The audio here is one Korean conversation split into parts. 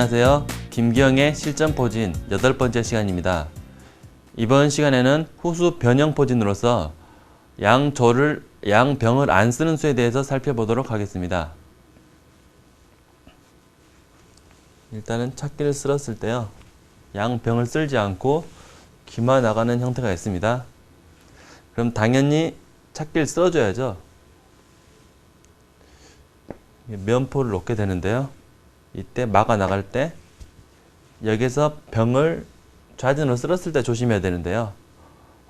안녕하세요. 김기영의 실전 포진 여덟 번째 시간입니다. 이번 시간에는 후수 변형 포진으로서 양조를 양병을 안 쓰는 수에 대해서 살펴보도록 하겠습니다. 일단은 찾기를 쓸었을 때요. 양병을 쓸지 않고 귀만 나가는 형태가 있습니다. 그럼 당연히 찾기를 쓸어줘야죠. 면포를 놓게 되는데요. 이때 막아 나갈 때 여기서 병을 좌진으로 쓸었을 때 조심해야 되는데요.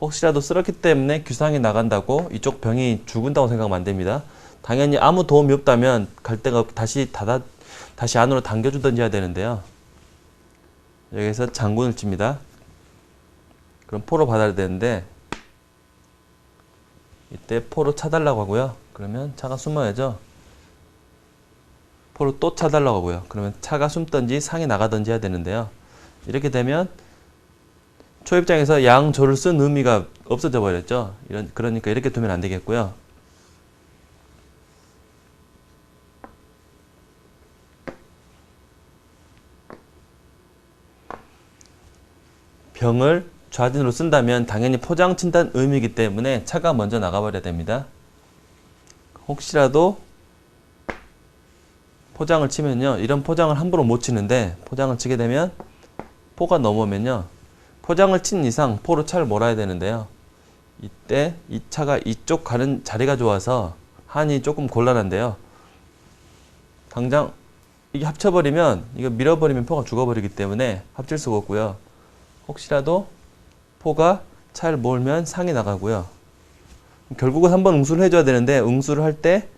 혹시라도 쓸었기 때문에 규상이 나간다고 이쪽 병이 죽은다고 생각하면 안 됩니다. 당연히 아무 도움이 없다면 갈 데가 다시 닫아 다시 안으로 당겨주던지 해야 되는데요. 여기서 장군을 칩니다. 그럼 포로 받아야 되는데 이때 포로 차달라고 하고요. 그러면 차가 숨어야죠. 포로 또 차달라고 하고요. 그러면 차가 숨든지 상이 나가든지 해야 되는데요. 이렇게 되면 초 입장에서 양조를 쓴 의미가 없어져 버렸죠. 이런 그러니까 이렇게 두면 안 되겠고요. 병을 좌진으로 쓴다면 당연히 포장 친다는 의미이기 때문에 차가 먼저 나가버려야 됩니다. 혹시라도 포장을 치면요. 이런 포장을 함부로 못 치는데 포장을 치게 되면 포가 넘어오면요. 포장을 친 이상 포로 차를 몰아야 되는데요. 이때 이 차가 이쪽 가는 자리가 좋아서 한이 조금 곤란한데요. 당장 이게 합쳐버리면 이거 밀어버리면 포가 죽어버리기 때문에 합칠 수가 없고요. 혹시라도 포가 차를 몰면 상이 나가고요. 결국은 한번 응수를 해줘야 되는데 응수를 할 때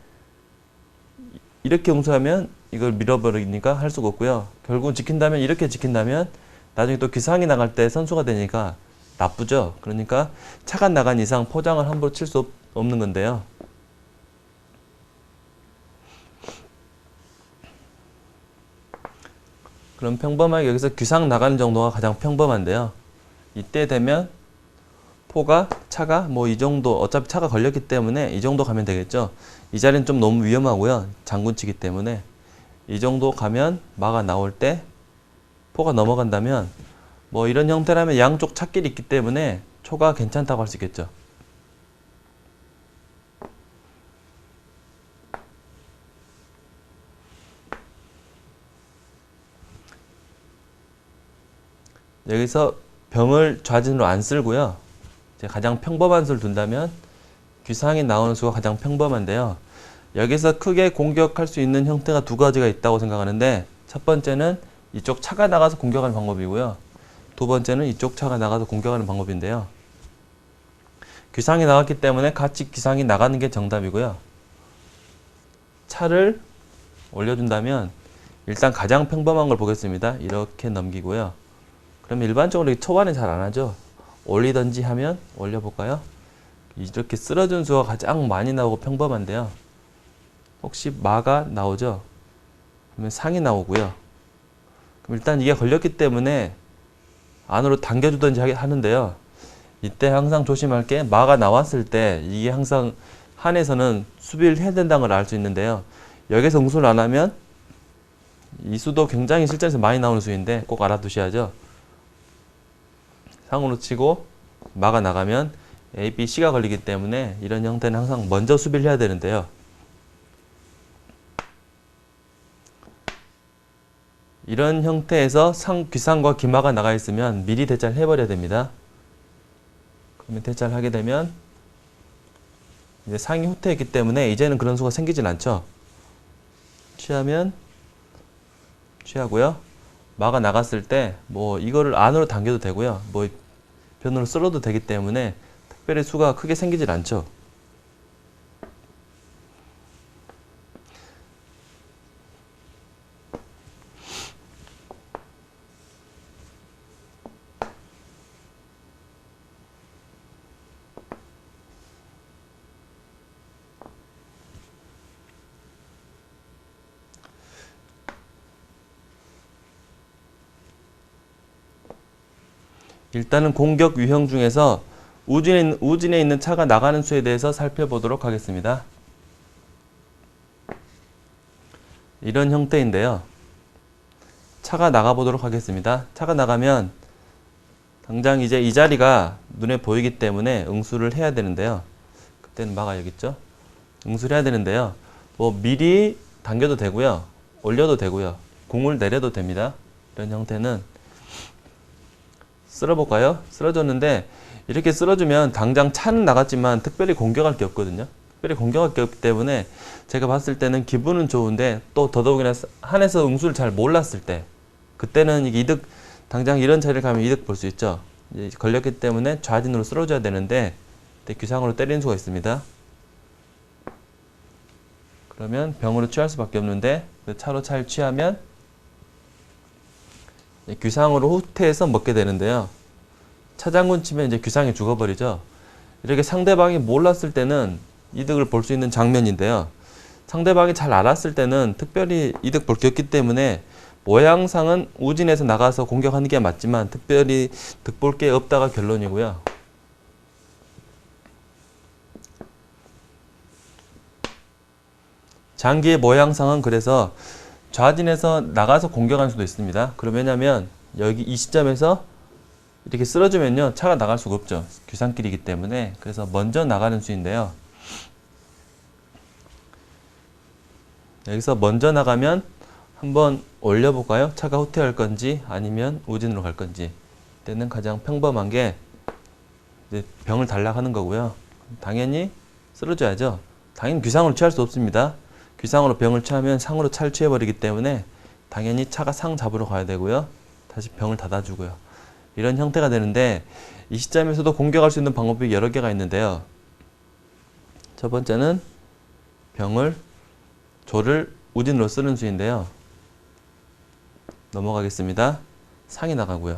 이렇게 응수하면 이걸 밀어버리니까 할 수가 없고요. 결국은 지킨다면 이렇게 지킨다면 나중에 또 귀상이 나갈 때 선수가 되니까 나쁘죠. 그러니까 차가 나간 이상 포장을 함부로 칠 수 없는 건데요. 그럼 평범하게 여기서 귀상 나가는 정도가 가장 평범한데요. 이때 되면 포가 차가 뭐 이 정도 어차피 차가 걸렸기 때문에 이 정도 가면 되겠죠. 이 자리는 좀 너무 위험하고요. 장군치기 때문에 이 정도 가면 마가 나올 때 포가 넘어간다면 뭐 이런 형태라면 양쪽 찻길이 있기 때문에 초가 괜찮다고 할 수 있겠죠. 여기서 병을 좌진으로 안 쓸고요. 가장 평범한 수를 둔다면 귀상이 나오는 수가 가장 평범한데요. 여기서 크게 공격할 수 있는 형태가 두 가지가 있다고 생각하는데 첫 번째는 이쪽 차가 나가서 공격하는 방법이고요. 두 번째는 이쪽 차가 나가서 공격하는 방법인데요. 귀상이 나왔기 때문에 같이 귀상이 나가는 게 정답이고요. 차를 올려준다면 일단 가장 평범한 걸 보겠습니다. 이렇게 넘기고요. 그럼 일반적으로 초반에 잘 안 하죠. 올리든지 하면 올려볼까요? 이렇게 쓸어준 수가 가장 많이 나오고 평범한데요. 혹시 마가 나오죠? 그러면 상이 나오고요. 그럼 일단 이게 걸렸기 때문에 안으로 당겨주든지 하는데요. 이때 항상 조심할 게 마가 나왔을 때 이게 항상 한에서는 수비를 해야 된다는 걸 알 수 있는데요. 여기서 응수를 안 하면 이 수도 굉장히 실전에서 많이 나오는 수인데 꼭 알아두셔야죠. 상으로 치고 마가 나가면 A, B, C가 걸리기 때문에 이런 형태는 항상 먼저 수비를 해야 되는데요. 이런 형태에서 상, 귀상과 귀마가 나가 있으면 미리 대차를 해버려야 됩니다. 그러면 대차를 하게 되면 이제 상이 후퇴했기 때문에 이제는 그런 수가 생기진 않죠. 취하면 취하고요. 마가 나갔을 때 뭐 이거를 안으로 당겨도 되고요. 뭐 변으로 쓸어도 되기 때문에 특별히 수가 크게 생기질 않죠. 일단은 공격 유형 중에서 우진에, 우진에 있는 차가 나가는 수에 대해서 살펴보도록 하겠습니다. 이런 형태인데요. 차가 나가 보도록 하겠습니다. 차가 나가면 당장 이제 이 자리가 눈에 보이기 때문에 응수를 해야 되는데요. 그때는 있죠. 응수를 해야 되는데요. 뭐 미리 당겨도 되고요. 올려도 되고요. 공을 내려도 됩니다. 이런 형태는 쓸어볼까요? 쓸어줬는데 이렇게 쓸어주면 당장 차는 나갔지만 특별히 공격할 게 없거든요. 특별히 공격할 게 없기 때문에 제가 봤을 때는 기분은 좋은데 또 더더욱이나 한에서 응수를 잘 몰랐을 때 그때는 이게 이득 당장 이런 자리를 가면 이득 볼 수 있죠. 걸렸기 때문에 좌진으로 쓸어줘야 되는데 귀상으로 때리는 수가 있습니다. 그러면 병으로 취할 수밖에 없는데 그 차로 차를 취하면 귀상으로 후퇴해서 먹게 되는데요. 차장군 치면 이제 귀상이 죽어버리죠. 이렇게 상대방이 몰랐을 때는 이득을 볼 수 있는 장면인데요. 상대방이 잘 알았을 때는 특별히 이득 볼 게 없기 때문에 모양상은 우진에서 나가서 공격하는 게 맞지만 특별히 득볼 게 없다가 결론이고요. 장기의 모양상은 그래서 좌진에서 나가서 공격할 수도 있습니다. 그럼 왜냐면 여기 이 시점에서 이렇게 쓸어주면요. 차가 나갈 수가 없죠. 귀상길이기 때문에. 그래서 먼저 나가는 수인데요. 여기서 먼저 나가면 한번 올려볼까요? 차가 후퇴할 건지 아니면 우진으로 갈 건지. 때는 가장 평범한 게 병을 단락하는 거고요. 당연히 쓸어줘야죠. 당연히 귀상으로 취할 수 없습니다 귀상으로 병을 취하면 상으로 차를 취해 버리기 때문에 당연히 차가 상 잡으러 가야 되고요 다시 병을 닫아주고요 이런 형태가 되는데 이 시점에서도 공격할 수 있는 방법이 여러 개가 있는데요. 첫 번째는 병을 조를 우진으로 쓰는 수인데요. 넘어가겠습니다. 상이 나가고요.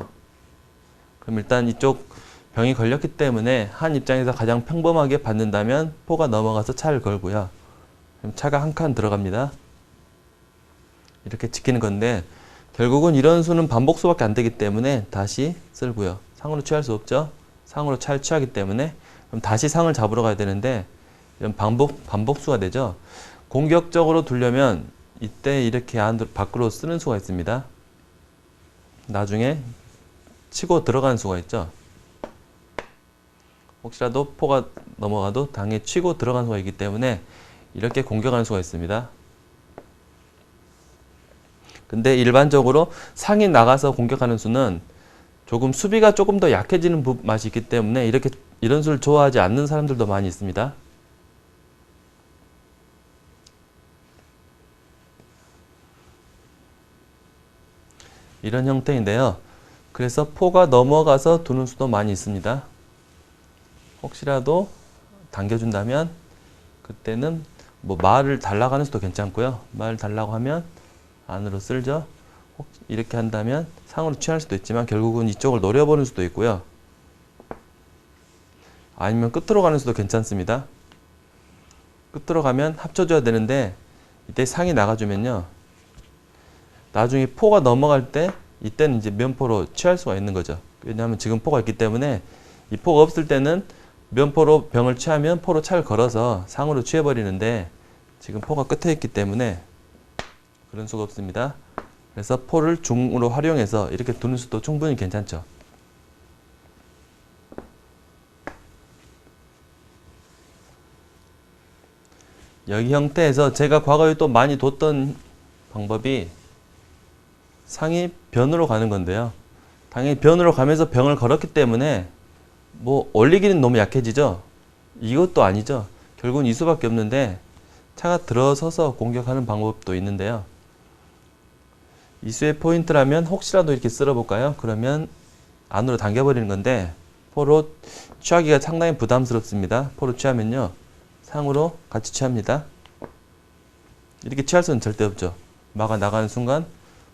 그럼 일단 이쪽 병이 걸렸기 때문에 한 입장에서 가장 평범하게 받는다면 포가 넘어가서 차를 걸고요. 차가 한 칸 들어갑니다. 이렇게 지키는 건데 결국은 이런 수는 반복수밖에 안 되기 때문에 다시 쓸고요. 상으로 취할 수 없죠. 상으로 차를 취하기 때문에 그럼 다시 상을 잡으러 가야 되는데 이런 반복 반복수가 되죠. 공격적으로 두려면 이때 이렇게 안 밖으로 쓰는 수가 있습니다. 나중에 치고 들어가는 수가 있죠. 혹시라도 포가 넘어가도 당에 치고 들어가는 수가 있기 때문에 이렇게 공격하는 수가 있습니다. 근데 일반적으로 상이 나가서 공격하는 수는 조금 수비가 조금 더 약해지는 부- 맛이 있기 때문에 이렇게 이런 수를 좋아하지 않는 사람들도 많이 있습니다. 이런 형태인데요. 그래서 포가 넘어가서 두는 수도 많이 있습니다. 혹시라도 당겨준다면 그때는 뭐 말을 달라고 하는 수도 괜찮고요. 말을 달라고 하면 안으로 쓸죠. 혹 이렇게 한다면 상으로 취할 수도 있지만 결국은 이쪽을 노려보는 수도 있고요. 아니면 끝으로 가는 수도 괜찮습니다. 끝으로 가면 합쳐줘야 되는데 이때 상이 나가주면요. 나중에 포가 넘어갈 때 이때는 이제 면포로 취할 수가 있는 거죠. 왜냐하면 지금 포가 있기 때문에 이 포가 없을 때는 면포로 병을 취하면 포로 차를 걸어서 상으로 취해버리는데 지금 포가 끝에 있기 때문에 그런 수가 없습니다. 그래서 포를 중으로 활용해서 이렇게 두는 수도 충분히 괜찮죠. 여기 형태에서 제가 과거에 또 많이 뒀던 방법이 상이 변으로 가는 건데요. 당연히 변으로 가면서 병을 걸었기 때문에 뭐 올리기는 너무 약해지죠. 이것도 아니죠. 결국은 이 수밖에 없는데 차가 들어서서 공격하는 방법도 있는데요. 이수의 포인트라면 혹시라도 이렇게 쓸어볼까요? 그러면 안으로 당겨버리는 건데 포로 취하기가 상당히 부담스럽습니다. 포로 취하면요. 상으로 같이 취합니다. 이렇게 취할 수는 절대 없죠. 마가 나가는 순간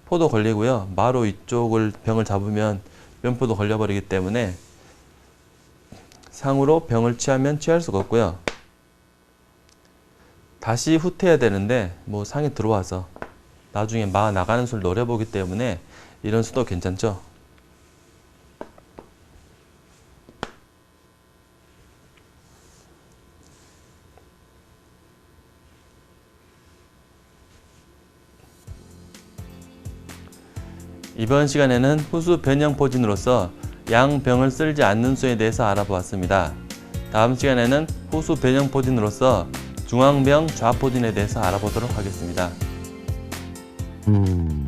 포도 걸리고요. 마로 이쪽을 병을 잡으면 면포도 걸려버리기 때문에 상으로 병을 취하면 취할 수가 없고요. 다시 후퇴해야 되는데 뭐 상이 들어와서 나중에 마 나가는 수를 노려보기 때문에 이런 수도 괜찮죠. 이번 시간에는 후수 변형 포진으로서 양병을 쓸지 않는 수에 대해서 알아보았습니다. 다음 시간에는 후수 변형 포진으로서 중앙병 좌포진에 대해서 알아보도록 하겠습니다. 음.